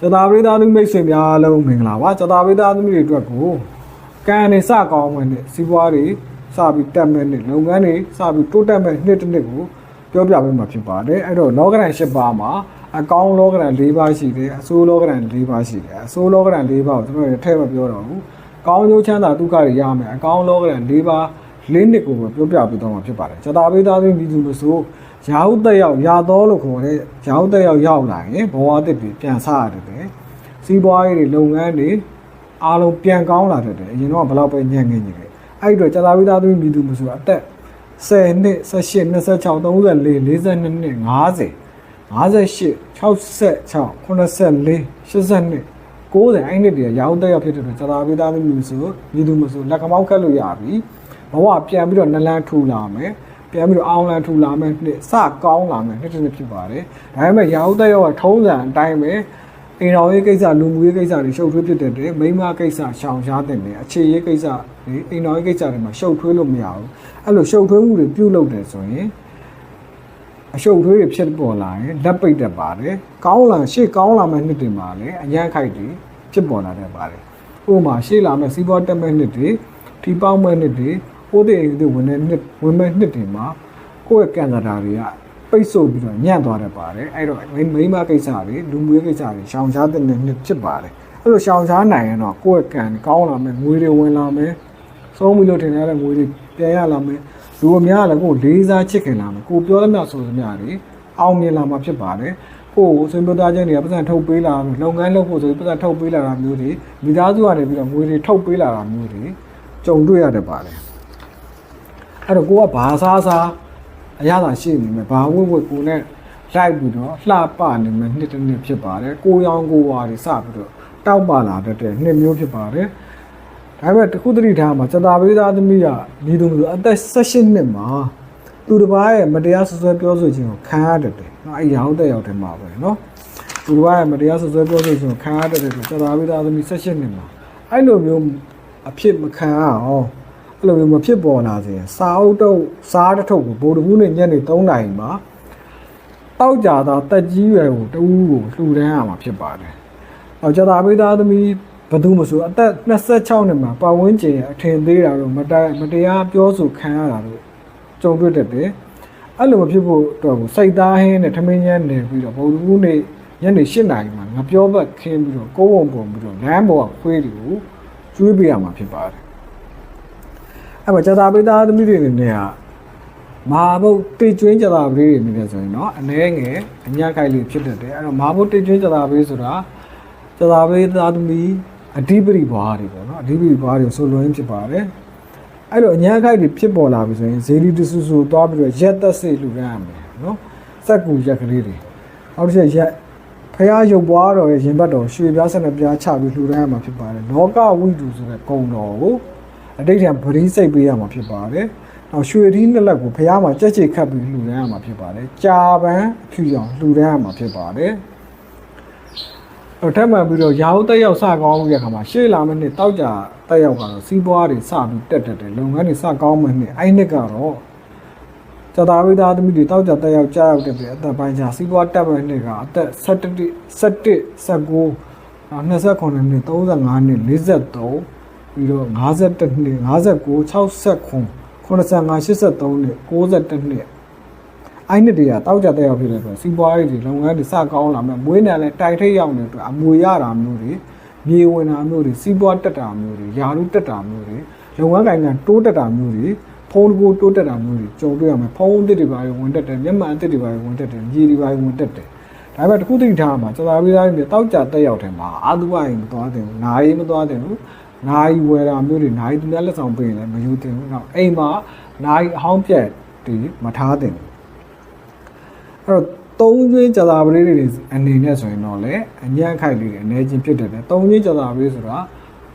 ကျတာပရိသတ်သူမိတ်ဆွေများအားလုံးမင်္ဂလာပါကျတာပရိသတ်သူတွေအတွက်ကိုကံနေစကောင်းမယ်နဲ့စီးပွားတွေစပြီးတက်မယ်နဲ့လုပ်ငန်းတွေစပြီးတိုးတက်မယ်နှစ်တစ်နှစ်ကိုပြောပြပေးမှာဖြစ်ပါတယ်အဲ့တော့လောကရန်၈ပါးမှာအကောင်းလောကရန်၄ပါးရှိတယ်အဆိုးလောကရန်၄ပါးရှိတယ်အဆိုးလောကရန်၄ပါးကိုကျွန်တော်တို့ထည့်မပြောတော့ဘူးကောင်းကျိုးချမ်းသာဒုက္ခတွေရမယ်အကောင်းလောကရန်၄ပါးလေးနှစ်ကိုပဲပြောပြပေးတော့မှာဖြစ်ပါတယ်ကျတာပရိသတ်သူမိသူလို့ဆို ရာဟုတက်ရောက်ရာတော်လို့ခေါ်တဲ့ရာဟုတက်ရောက်ရောက်လာရင်ဘဝအသစ်တွေပြန်ဆရတယ်တယ်စီးပွားရေးတွေလုပ်ငန်းတွေအားလုံးပြန်ကောင်းလာတတ်တယ်အရင်တော့ဘယ်လောက်ပဲညံ့ငယ်နေတယ်အဲ့ဒီတော့ကြာသာဝိသားသမီးမိသူမဆိုအသက်10နှစ်18 26 34 42နှစ်50 58 66 84 82 90အဲ့နှစ်တည်းရောင်းတက်ရောက်ဖြစ်တဲ့အတွက်ကြာသာဝိသားသမီးမဆိုမိသူမဆိုလက်ကမောက်ခတ်လို့ရပြီဘဝပြန်ပြီးတော့နလန်းထူလာမယ် ပြန်ပြီးတော့အောင်လန်ထူလာမယ်နှစ်စကောင်းလာမယ်နှစ်တစ်နှစ်ဖြစ်ပါတယ်ဒါပေမဲ့ရောင်းတက်ရောက်ကထုံးစံအတိုင်းပဲအိမ်တော်ရေးကိစ္စလူမှုရေးကိစ္စတွေရှုပ်ထွေးဖြစ်တဲ့တဲ့မိန်းမကိစ္စရှောင်ရှားတဲ့တယ်အခြေရေးကိစ္စတွေအိမ်တော်ရေးကိစ္စတွေမှာရှုပ်ထွေးလို့မရဘူးအဲ့လိုရှုပ်ထွေးမှုတွေပြုတ်လုပ်တယ်ဆိုရင်အရှုပ်ထွေးတွေဖြစ်ပေါ်လာရင်လက်ပိတ်တတ်ပါတယ်ကောင်းလာရှေ့ကောင်းလာမဲ့နှစ်တွေမှာလည်းအញ្ញမ်းခိုက်တွေဖြစ်ပေါ်လာတတ်ပါတယ်ဥပမာရှေ့လာမဲ့စီးပွားတက်မဲ့နှစ်တွေထီပေါက်မဲ့နှစ်တွေ ပိုးတဲ့အိမ်တွေဝင်တဲ့နှစ်ဝင်မဲ့နှစ်တွေမှာကိုယ့်ရဲ့ကံကြတာတွေကပိတ်ဆို့ပြီးတော့ညံ့သွားတတ်ပါတယ်အဲ့တော့မိမိန်းမကိစ္စတွေလူမှုရေးကိစ္စတွေရှောင်ရှားတဲ့နှစ်ဖြစ်ပါတယ်အဲ့လိုရှောင်ရှားနိုင်ရင်တော့ကိုယ့်ရဲ့ကံကောင်းလာမယ်ငွေတွေဝင်လာမယ်ဆုံးပြီလို့ထင်ရတဲ့ငွေတွေပြန်ရလာမယ်လူအများကလည်းကိုယ်လေးစားချစ်ခင်လာမယ်ကိုပြောသမျှဆိုသမျှတွေအောင်မြင်လာမှာဖြစ်ပါတယ်ကိုယ်ဆွေးမျိုးသားချင်းတွေကပတ်စံထုတ်ပေးလာမယ်လုပ်ငန်းလုပ်ဖို့ဆိုပြီးပတ်စံထုတ်ပေးလာတာမျိုးတွေမိသားစုကနေပြီးတော့ငွေတွေထုတ်ပေးလာတာမျိုးတွေကြုံတွေ့ရတတ်ပါတယ် အဲ့တော့ကိုကဘာစားစားအရသာရှိနေမယ်ဘာဝိဝိကိုနဲ့လိုက်ပြီးတော့လှပနေမယ်နှစ်တစ်နှစ်ဖြစ်ပါတယ်ကိုရောင်ကိုဝါတွေစပြီးတော့တောက်ပါလာတတ်တဲ့နှစ်မျိုးဖြစ်ပါတယ်ဒါပေမဲ့တခုတတိထားမှာစတာပေးသားသမီးကညီသူမျိုးအသက်16နှစ်မှာသူတစ်ပါးရဲ့မတရားဆွဆွဲပြောဆိုခြင်းကိုခံရတတ်တယ်။နော်အဲရောက်တဲ့ရောက်တယ်မှာပဲနော်။သူတစ်ပါးရဲ့မတရားဆွဆွဲပြောဆိုခြင်းကိုခံရတတ်တယ်ဆိုစတာပေးသားသမီး16နှစ်မှာအဲ့လိုမျိုးအဖြစ်မခံရအောင် အဲ့လိုမျိုးမဖြစ်ပေါ်လာစေရင်စာအုပ်တော့စားတစ်ထုပ်ကိုဗိုလ်တကူးနဲ့ညနေ3နာရီမှာတောက်ကြတာတက်ကြီးရွယ်ကိုတဦးကိုလှူဒန်းရမှာဖြစ်ပါတယ်။အော်ကျတာပေးသားသမီးဘယ်သူမဆိုအသက်26နှစ်မှာပတ်ဝန်းကျင်ရဲ့အထင်သေးတာတော့မတရားမတရားပြောဆိုခံရတာတော့ကြုံတွေ့တတ်တယ်။အဲ့လိုမဖြစ်ဖို့အတွက်ကိုစိတ်သားဟင်းနဲ့ထမင်းညမ်းနေပြီးတော့ဗုလ်တကူးနဲ့ညနေ8နာရီမှာငပြောဘက်ခင်းပြီးတော့ကိုယ်ဝုံပုံပြီးတော့လမ်းပေါ်ကခွေးတွေကိုကျွေးပေးရမှာဖြစ်ပါတယ်။ အဲ့မှာကြာတာပိသားသမီးတွေအနေနဲ့ကမာဘုတ်တိတ်ကျွင်းကြာတာပိတွေအနေနဲ့ဆိုရင်တော့အနှဲငယ်အညခိုက်လေးဖြစ်တတ်တယ်အဲ့တော့မာဘုတ်တိတ်ကျွင်းကြာတာပိဆိုတာကြာတာပိသားသမီးအဓိပတိဘွားတွေပေါ့နော်အဓိပတိဘွားတွေဆိုလွင်းဖြစ်ပါတယ်အဲ့တော့အညခိုက်တွေဖြစ်ပေါ်လာပြီဆိုရင်ဇေလီတဆူဆူသွားပြီးတော့ရက်သက်စေလူရမ်းရမယ်နော်စက်ကူရက်ကလေးတွေနောက်တစ်ချက်ရက်ဖះရုပ်ပွားတော်ရဲ့ရင်ဘတ်တော်ရွှေပြားဆက်နဲ့ပြားချပြီးလှူဒန်းရမှာဖြစ်ပါတယ်။လောကဝိတုဆိုတဲ့ဂုံတော်ကို အတိတ်ထံပရိစိတ်ပေးရမှာဖြစ်ပါတယ်နောက်ရွှေထီးနှစ်လက်ကိုဖះမှာကြက်ကြိတ်ခတ်ပြီးလှူဒန်းရမှာဖြစ်ပါတယ်ကြာပန်းအဖြူရောင်လှူဒန်းရမှာဖြစ်ပါတယ်တော့ထပ်မှန်ပြီးတော့ရာဟုတက်ရောက်စကောင်းမှုရဲ့ခါမှာရှေ့လာမယ့်နှစ်တောက်ကြတက်ရောက်ကတော့စီးပွားတွေစပြီးတက်တက်တယ်လုပ်ငန်းတွေစကောင်းမယ့်နှစ်အဲ့နှစ်ကတော့ကျတာဝိသားသမီးတွေတောက်ကြတက်ရောက်ကြားရောက်တဲ့ပြီအသက်ပိုင်းခြားစီးပွားတက်မဲ့နှစ်ကအသက်17 17 19 29နှစ်35နှစ်43 ပြီးတော့52နှစ်59 69 85 83နှစ်92နှစ်အဲ့နှစ်တွေကတောက်ကြတက်ရောက်ဖြစ်တဲ့အတွက်စီးပွားရေးတွေလုပ်ငန်းတွေစကောင်းလာမယ်မွေးနယ်လည်းတိုက်ထိတ်ရောက်နေတဲ့အတွက်အမွေရတာမျိုးတွေမြေဝင်တာမျိုးတွေစီးပွားတက်တာမျိုးတွေယာရုတက်တာမျိုးတွေလုပ်ငန်းကိုင်ကတိုးတက်တာမျိုးတွေဖုန်းတကူတိုးတက်တာမျိုးတွေကြုံတွေ့ရမယ်ဖုန်းအသစ်တွေပါဝင်တက်တယ်မျက်မှန်အသစ်တွေပါဝင်တက်တယ်မြေတွေပါဝင်တက်တယ်ဒါပေမဲ့တစ်ခုသိထားမှာစသာပေးသားတွေတောက်ကြတက်ရောက်တယ်မှာအာသူဝရင်မသွားတယ်ဘူးနာရီမသွားတယ်ဘူး နာရီဝယ်တာမျိုးတွေနာရီသူများလက်ဆောင်ပေးရင်လည်းမယူတင်ဘူးတော့အိမ်မှာနာရီအဟောင်းပြက်တွေမထားတင်ဘူးအဲ့တော့သုံးကျွင်းကြတာပလေးတွေအနေနဲ့ဆိုရင်တော့လေအညံ့ခိုက်လေးတွေအနေချင်းဖြစ်တယ်လေသုံးကျွင်းကြတာပလေးဆိုတာ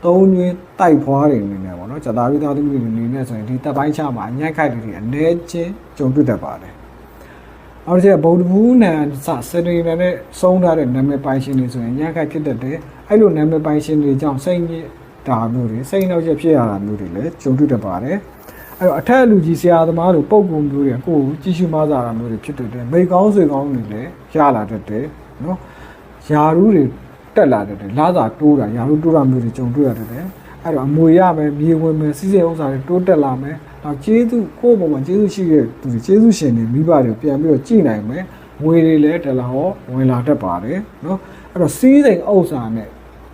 သုံးကျွင်းတိုက်ဖွားတွေအနေနဲ့ပေါ့နော်ကြတာပလေးသားသမီးတွေအနေနဲ့ဆိုရင်ဒီတပ်ပိုင်းချမှာအညံ့ခိုက်လေးတွေအနေချင်းကြုံတွေ့တတ်ပါတယ်အော်ဒီဗုဒ္ဓဘူးနံစစနေနဲ့ဆုံးထားတဲ့နာမည်ပိုင်ရှင်တွေဆိုရင်အညံ့ခိုက်ဖြစ်တတ်တယ်အဲ့လိုနာမည်ပိုင်ရှင်တွေကြောင့်စိတ်ညစ် တာမျိုးတွေစိတ်နှောက်ရက်ဖြစ်ရတာမျိုးတွေလည်းကြုံတွေ့တတ်ပါတယ်အဲ့တော့အထက်လူကြီးဆရာသမားတို့ပုံကုံမျိုးတွေကိုယ်ကိုကြည့်ရှုမစားတာမျိုးတွေဖြစ်တတ်တယ်မိတ်ကောင်းဆွေကောင်းတွေလည်းရလာတတ်တယ်နော်ယာရူးတွေတက်လာတယ်လာစာတိုးတာရာလို့တိုးတာမျိုးတွေကြုံတွေ့ရတယ်အဲ့တော့အမွေရမယ်မြေဝင်မယ်စီးစိမ်ဥစ္စာတွေတိုးတက်လာမယ်နောက်ကျေးဇူးကိုယ့်ဘုံမှာကျေးဇူးရှိတဲ့သူတွေကျေးဇူးရှင်တွေမိဘတွေပြန်ပြီးတော့ကြည်နိုင်မယ်ငွေတွေလည်းတက်လာဟောဝင်လာတတ်ပါတယ်နော်အဲ့တော့စီးစိမ်ဥစ္စာနဲ့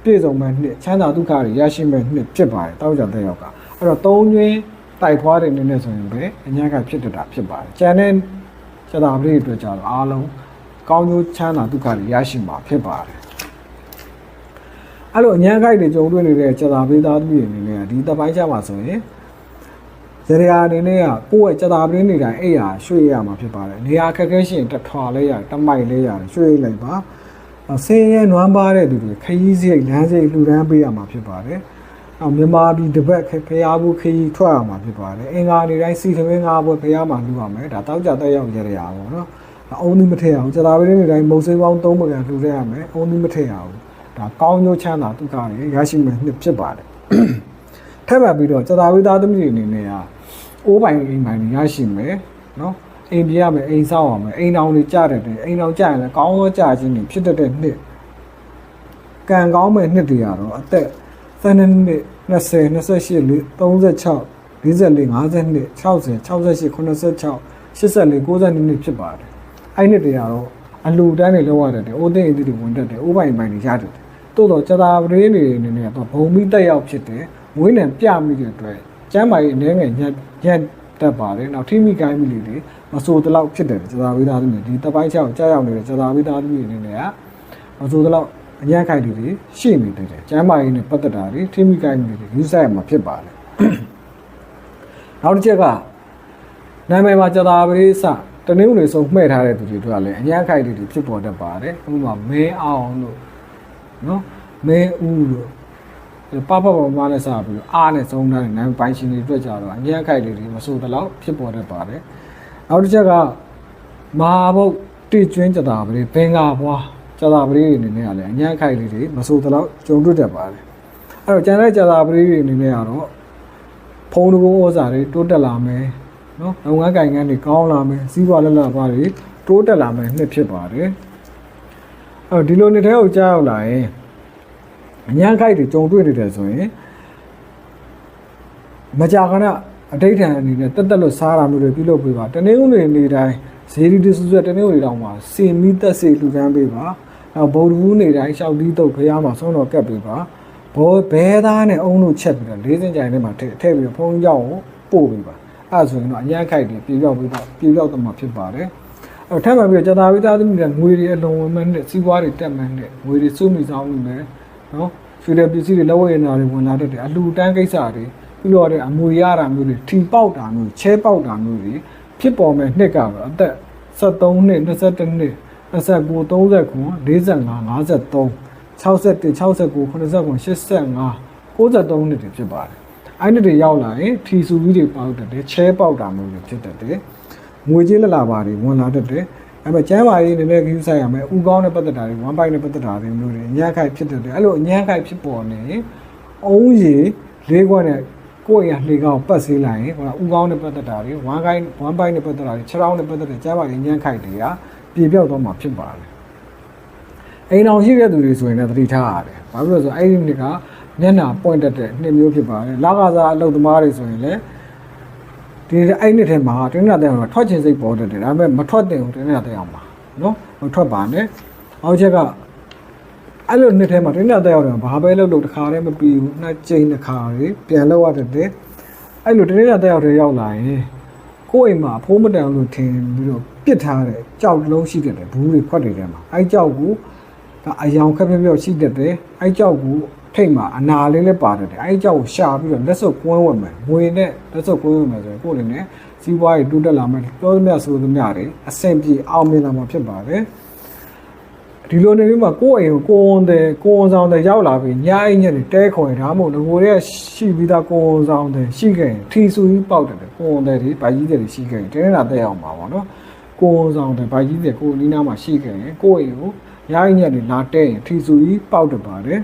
ပြည့်စုံမဲ့နှစ်ချမ်းသာဒုက္ခတွေရရှိမဲ့နှစ်ဖြစ်ပါတယ်တောက်ကြတဲ့ရောက်ကအဲ့တော့သုံးကျွင်းတိုက်ဖွားတဲ့နည်းနဲ့ဆိုရင်ပဲအညာကဖြစ်တတ်တာဖြစ်ပါတယ်ကျန်တဲ့ကျတာပရိအတွက်ကြတော့အားလုံးကောင်းကျိုးချမ်းသာဒုက္ခတွေရရှိမှာဖြစ်ပါတယ်အဲ့လိုအញ្ញမ်းခိုက်တွေကြုံတွေ့နေတဲ့ကျတာပေးသားသမီးတွေအနေနဲ့ကဒီတပိုင်းချမှာဆိုရင်ဇရယာအနေနဲ့ကကိုယ့်ရဲ့ကျတာပင်းနေတိုင်းအဲ့ရရွှေ့ရမှာဖြစ်ပါတယ်နေရာခက်ခဲရှင်တထွာလဲရတမိုက်လဲရရွှေ့လိုက်ပါ ဆင်းရဲနွမ်းပါတဲ့သူတွေခရီးစရိတ်လမ်းစရိတ်လှူဒန်းပေးရမှာဖြစ်ပါတယ်အော်မြန်မာပြည်တပတ်ခဖျားဘူးခရီးထွက်ရမှာဖြစ်ပါတယ်အင်္ဂါနေတိုင်းစီသမင်းငါးဘွယ်ဖျားမှာလှူရမယ်ဒါတောက်ကြတက်ရောက်ရရပါတော့အုံးသီးမထည့်အောင်ကျတာပင်းနေတိုင်းမုံစိမ်းပေါင်း၃ပကံလှူရရမယ်အုံးသီးမထည့်အောင်ဒါကောင်းကျိုးချမ်းသာဒုက္ခတွေရရှိမယ်နှစ်ဖြစ်ပါတယ်ထပ်ပါပြီးတော့ကျတာဝိသားသမီးတွေအနေနဲ့ကအိုးပိုင်အိမ်ပိုင်တွေရရှိမယ်နော် အိမ်ပြရမယ်အိမ်ဆောက်ရမယ်အိမ်တောင်တွေကြတဲ့တဲ့အိမ်တောင်ကြရင်လည်းကောင်းသောကြခြင်းတွေဖြစ်တတ်တဲ့နှစ်ကံကောင်းမဲ့နှစ်တွေကတော့အသက်12နှစ်20 28 36 44 52 60 68 86 84 92နှစ်ဖြစ်ပါတယ်အဲ့နှစ်တွေကတော့အလူတန်းတွေလောက်ရတယ်အိုးသိမ့်အင်းတွေဝင်တတ်တယ်အိုးပိုင်ပိုင်တွေရတယ်တိုးတော့ကျတာပရင်းတွေအနေနဲ့တော့ဘုံမိတက်ရောက်ဖြစ်တယ်မွေးနံပြမိတဲ့အတွက်ကျမ်းမာရေးအနေငယ်ညက်ညက်တက်ပါတယ်နောက်ထိမိကိုင်းမိလေးတွေမဆိုးတလောက်ဖြစ်တယ်ကြာသာဝိသားသမီးဒီတပိုင်းချောင်းကြောက်ရောက်နေတဲ့ကြာသာဝိသားသမီးအနေနဲ့ကမဆိုးတလောက်အညံ့ခိုင်တွေရှေ့နေတယ်ကျမ်းမာရေးနဲ့ပတ်သက်တာတွေထိမိကိုင်းတွေယူဆရမှာဖြစ်ပါတယ်နောက်တစ်ချက်ကနာမည်မှာကြာသာဝိသတနည်းဝင်ဆုံးမှဲ့ထားတဲ့သူတွေကလည်းအညံ့ခိုင်တွေဖြစ်ပေါ်တတ်ပါတယ်ဥပမာမင်းအောင်လို့နော်မင်းဦးလို့ပပပမနဲ့စပြီးအားနဲ့ဆုံးထားတဲ့နာမည်ပိုင်းရှင်တွေအတွက်ကြတော့အညံ့ခိုင်တွေမဆိုးတလောက်ဖြစ်ပေါ်တတ်ပါတယ် နောက်တစ်ချက်ကမဟာဘုတ်တိကျွင်းကြတာပရိဘင်္ဂါဘွားကြတာပရိတွေအနေနဲ့ကလည်းအညံ့ခိုက်လေးတွေမဆိုသလောက်ကြုံတွေ့တတ်ပါတယ်အဲ့တော့ကျန်တဲ့ကြတာပရိတွေအနေနဲ့ကတော့ဖုံးတကူဩဇာတွေတိုးတက်လာမယ်နော်လုပ်ငန်းကိုင်ငန်းတွေကောင်းလာမယ်စီးပွားလက်လက်ပါတွေတိုးတက်လာမယ်နှစ်ဖြစ်ပါတယ်အဲ့ဒီလိုနှစ်ထဲကိုကြားရောက်လာရင်အညံ့ခိုက်တွေကြုံတွေ့နေတယ်ဆိုရင်မကြာခဏ အတိတ်ထန်အနေနဲ့တက်တက်လို့စားတာမျိုးတွေပြုလုပ်ပေးပါတနေ့ဦးနေနေတိုင်းဇေဒီတဆူဆွဲတနေ့ဦးနေတော့မှာစင်မီတက်စီလှူဒန်းပေးပါနောက်ဗုဒ္ဓဘူးနေတိုင်းရှောက်တီးတုတ်ဖះမှာဆုံးတော်ကပ်ပေးပါဘောဘဲသားနဲ့အုံတို့ချက်ပြီးတော့လေးစင်ကြိုင်ထဲမှာထည့်ထည့်ပြီးတော့ဖုံးကြောက်ကိုပို့ပေးပါအဲ့ဒါဆိုရင်တော့အញ្ញံခိုက်တွေပြေပြောက်ပြီးတော့ပြေပြောက်တော့မှာဖြစ်ပါတယ်အဲ့ထပ်မှပြီးတော့ကြာတာဝိသားသမီးတွေငွေတွေအလုံးဝမဲ့နဲ့စီးပွားတွေတက်မဲ့နဲ့ငွေတွေစုမိဆောင်နေမယ်နော်ရွှေတဲ့ပစ္စည်းတွေလက်ဝဲရနာတွေဝင်လာတတ်တယ်အလှူတန်းကိစ္စတွေ ပြီးတော့တဲ့အမွေရတာမျိုးတွေထီပေါက်တာမျိုးချဲပေါက်တာမျိုးတွေဖြစ်ပေါ်မဲ့နှစ်ကတော့အသက်73နှစ်22နှစ်29 39 45 53 61 69 89 85 93နှစ်တွေဖြစ်ပါတယ်အဲ့ဒီတွေရောက်လာရင်ထီဆူကြီးတွေပေါက်တတ်တယ်ချဲပေါက်တာမျိုးတွေဖြစ်တတ်တယ်ငွေကြေးလက်လာပါတွေဝင်လာတတ်တယ်အဲ့မဲ့ကျမ်းမာရေးနည်းနည်းခင်းဆိုင်ရမယ်ဥကောင်းတဲ့ပတ်သက်တာတွေဝမ်ပိုင်းတဲ့ပတ်သက်တာတွေမျိုးတွေအညံ့ခိုက်ဖြစ်တတ်တယ်အဲ့လိုအညံ့ခိုက်ဖြစ်ပေါ်နေရင်အုံးရည်လေးခွန်းနဲ့ ကိုယ့်ရလှေကောင်းပတ်ဆေးလိုက်ရင်ဟိုကဥကောင်းနဲ့ပတ်သက်တာတွေဝမ်ကိုင်းဝမ်ပိုက်နဲ့ပတ်သက်တာတွေခြေထောက်နဲ့ပတ်သက်တဲ့ကျမ်းမာရေးအញ្ញံခိုက်တွေကပြေပြောက်သွားမှာဖြစ်ပါတယ်အိမ်အောင်ရှိတဲ့သူတွေဆိုရင်လည်းသတိထားရတယ်ဘာဖြစ်လို့လဲဆိုတော့အဲ့ဒီနှစ်ကမျက်နှာပွင့်တတ်တဲ့နှစ်မျိုးဖြစ်ပါတယ်လကစားအလုပ်သမားတွေဆိုရင်လည်းဒီအဲ့နှစ်ထဲမှာတင်းနာတဲ့အောင်ထွက်ချင်စိတ်ပေါ်တတ်တယ်ဒါပေမဲ့မထွက်တင်ဘူးတင်းနာတဲ့အောင်ပါနော်မထွက်ပါနဲ့အောက်ချက်က အဲ့လိုနှစ်ထဲမှာတင်းနာတဲ့အောင်ဘာပဲလုပ်လို့တခါတည်းမပြီးဘူးနှစ်ကြိမ်တစ်ခါလေးပြန်လောက်ရတတ်တယ်အဲ့လိုတင်းနာတဲ့အောင်တွေရောက်လာရင်ကိုယ့်အိမ်မှာအဖိုးမတန်လို့ထင်ပြီးတော့ပစ်ထားတဲ့ကြောက်လုံးရှိတတ်တယ်ဘူးတွေခွက်တွေထဲမှာအဲ့ကြောက်ကိုအယောင်ခက်ပြပြောက်ရှိတတ်တယ်အဲ့ကြောက်ကိုထိတ်မှာအနာလေးလည်းပါတတ်တယ်အဲ့ကြောက်ကိုရှာပြီးတော့လက်စုပ်ကွင်းဝင်မယ်ငွေနဲ့လက်စုပ်ကွင်းဝင်မယ်ဆိုရင်ကိုယ့်အနေနဲ့စီးပွားရေးတိုးတက်လာမယ်ပြောသမျှဆိုသမျှတွေအဆင်ပြေအောင်မြင်လာမှာဖြစ်ပါတယ် ဒီလိုနေပြီးမှကိုယ့်အိမ်ကိုကိုယ်ဝန်တယ်ကိုယ်ဝန်ဆောင်တယ်ရောက်လာပြီးညအိမ်ညက်တွေတဲခွန်ဒါမှမဟုတ်ငိုရဲရှိပြီးသားကိုယ်ဝန်ဆောင်တယ်ရှိခဲ့ရင်ထီဆူကြီးပေါက်တယ်ကိုယ်ဝန်တယ်ဒီဗိုက်ကြီးတယ်ရှိခဲ့ရင်တင်းနေတာတက်အောင်ပါပေါ့နော်ကိုယ်ဝန်ဆောင်တယ်ဗိုက်ကြီးတယ်ကိုယ်နီးနားမှာရှိခဲ့ရင်ကိုယ့်အိမ်ကိုညအိမ်ညက်တွေလာတဲရင်ထီဆူကြီးပေါက်တယ်ပါတယ်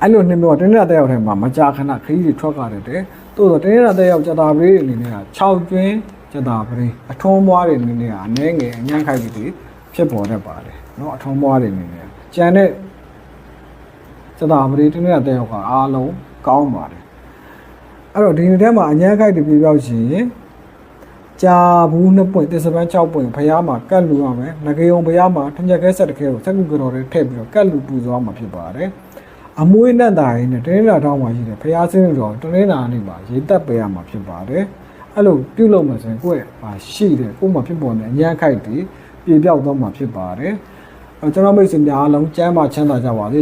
အဲ့လိုနှမျိုးတင်းနေတာတက်ရောက်ထဲမှာမကြာခဏခရီးတွေထွက်ကြတယ်တဲ့တိုးတော့တင်းနေတာတက်ရောက်ကြတာပလေးအနေနဲ့က6ကျွင်းကြတာပလေးအထုံးမွားတွေအနေနဲ့ကအနှဲငယ်အញ្ញံခိုက်ကြီးတွေ ဖြစ်ပေါ်တတ်ပါတယ်เนาะအထုံးပွားတွေနေနေကြံတဲ့စတာပရိတိနဲ့တဲ့ရောက်တာအားလုံးကောင်းပါတယ်အဲ့တော့ဒီနေ့ထဲမှာအညာခိုက်တွေပြပြောက်ရှင်ကြာဘူးနှစ်ပွင့်တစ္ဆပန်း6ပွင့်ဘုရားမှာကတ်လူရမယ်ငကေယုံဘုရားမှာထညက်ခဲဆက်တခဲကိုစက်ကူကတော်တွေထည့်ပြီးတော့ကတ်လူပူဇော်မှာဖြစ်ပါတယ်အမွေးနဲ့တာရင်းနဲ့တင်းလာတောင်းမှာရှိတယ်ဘုရားစင်းတော်တင်းလာနေမှာရေတက်ပေးရမှာဖြစ်ပါတယ်အဲ့လိုပြုလုပ်မှဆိုရင်ကိုယ့်ရဲ့ရှိတယ်ကိုယ်မှာဖြစ်ပေါ်နေအညာခိုက်တွေ ပြေပြောက်သွားမှာဖြစ်ပါတယ်အဲ့တော့ကျွန်တော်မိတ်ဆွေများအားလုံးကျမ်းမာချမ်းသာကြပါစေ